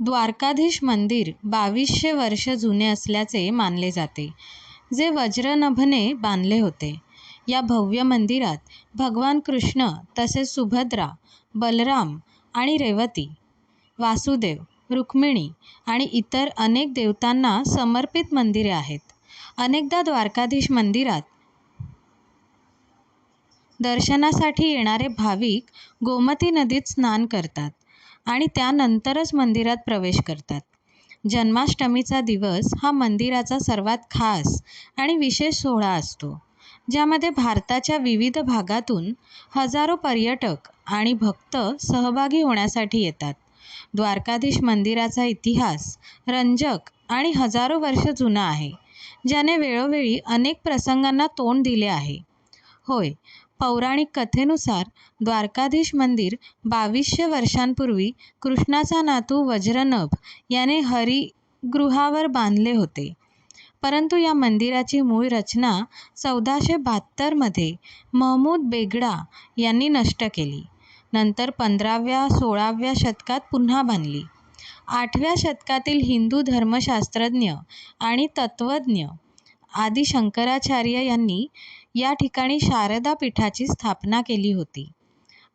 द्वारकाधीश मंदिर बावीसशे वर्ष जुने असल्याचे मानले जाते जे वज्रनभने बांधले होते. या भव्य मंदिरात भगवान कृष्ण तसेच सुभद्रा बलराम आणि रेवती वासुदेव रुक्मिणी आणि इतर अनेक देवतांना समर्पित मंदिरे आहेत. अनेकदा द्वारकाधीश मंदिरात दर्शनासाठी येणारे भाविक गोमती नदीत स्नान करतात. आणि त्यानंतरच मंदिरात प्रवेश करतात. जन्माष्टमीचा दिवस हा मंदिराचा सर्वात खास आणि विशेष सोहळा असतो ज्यामध्ये भारताच्या विविध भागातून हजारो पर्यटक आणि भक्त सहभागी होण्यासाठी येतात. द्वारकाधीश मंदिराचा इतिहास रंजक आणि हजारो वर्ष जुना आहे ज्याने वेळोवेळी अनेक प्रसंगांना तोंड दिले आहे. होय पौराणिक कथेनुसार द्वारकाधीश मंदिर बावीसशे वर्षांपूर्वी कृष्णाचा नातू वज्रनभ याने हरिगृहावर बांधले होते. परंतु या मंदिराची मूळ रचना चौदाशे बहात्तरमध्ये महमूद बेगडा यांनी नष्ट केली. नंतर पंधराव्या सोळाव्या शतकात पुन्हा बांधली. आठव्या शतकातील हिंदू धर्मशास्त्रज्ञ आणि तत्त्वज्ञ आदी शंकराचार्य यांनी या ठिकाणी शारदा पीठाची स्थापना केली होती.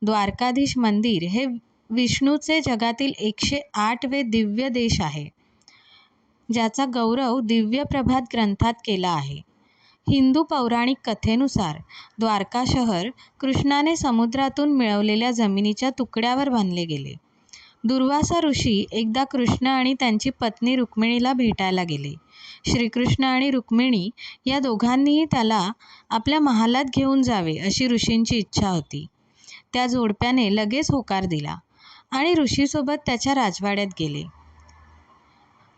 द्वारकाधीश मंदिर हे विष्णूचे जगातील एकशे आठवे दिव्य देश आहे ज्याचा गौरव दिव्य प्रभात ग्रंथात केला आहे. हिंदू पौराणिक कथेनुसार द्वारका शहर कृष्णाने समुद्रातून मिळवलेल्या जमिनीच्या तुकड्यावर बांधले गेले. दुर्वासा ऋषी एकदा कृष्ण आणि त्यांची पत्नी रुक्मिणीला भेटायला गेले. श्रीकृष्ण आणि रुक्मिणी या दोघांनीही त्याला आपल्या महालात घेऊन जावे अशी ऋषींची इच्छा होती. त्या जोडप्याने लगेच होकार दिला आणि ऋषीसोबत त्याच्या राजवाड्यात गेले.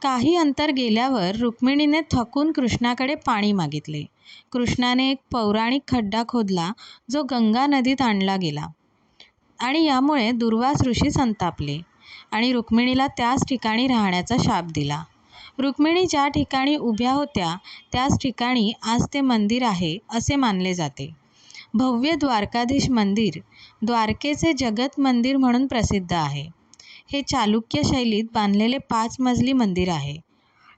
काही अंतर गेल्यावर रुक्मिणीने थकून कृष्णाकडे पाणी मागितले. कृष्णाने एक पौराणिक खड्डा खोदला जो गंगा नदीत आणला गेला आणि यामुळे दुर्वास ऋषी संतापले. आणि रुक्मिणीला त्याच ठिकाणी राहण्याचा शाप दिला. रुक्मिणी ज्या ठिकाणी उभ्या होत्या त्याच ठिकाणी आज ते मंदिर आहे असे मानले जाते. भव्य द्वारकाधीश मंदिर द्वारकेचे जगत मंदिर म्हणून प्रसिद्ध आहे. हे चालुक्य शैलीत बांधलेले पाच मजली मंदिर आहे.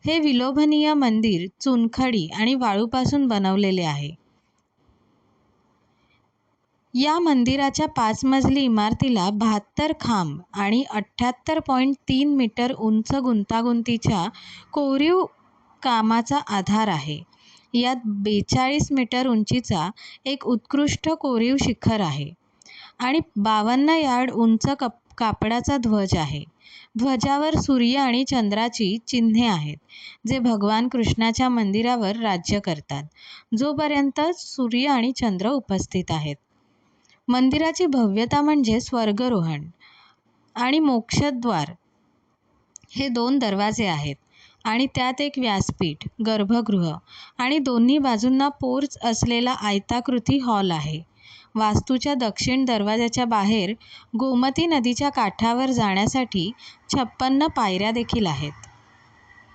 हे विलोभनीय मंदिर चुनखडी आणि वाळूपासून बनवलेले आहे. या मंदिराच्या पाच मजली इमारतीला बहात्तर खांब आणि अठ्ठ्याहत्तर पॉईंट तीन मीटर उंच गुंतागुंतीच्या कोरीव कामाचा आधार आहे. यात बेचाळीस मीटर उंचीचा एक उत्कृष्ट कोरीव शिखर आहे आणि बावन्न यार्ड उंच कप कापडाचा ध्वज आहे. ध्वजावर सूर्य आणि चंद्राची चिन्हे आहेत जे भगवान कृष्णाच्या मंदिरावर राज्य करतात जोपर्यंत सूर्य आणि चंद्र उपस्थित आहेत. मंदिराची भव्यता म्हणजे स्वर्गरोहण आणि मोक्षद्वार. हे दोन दरवाजे आहेत आणि त्यात एक व्यासपीठ गर्भगृह आणि दोन्ही बाजूंना पोर्च असलेला आयताकृती हॉल आहे. वास्तूच्या दक्षिण दरवाजाच्या बाहेर गोमती नदीच्या काठावर जाण्यासाठी छप्पन्न पायऱ्या देखील आहेत.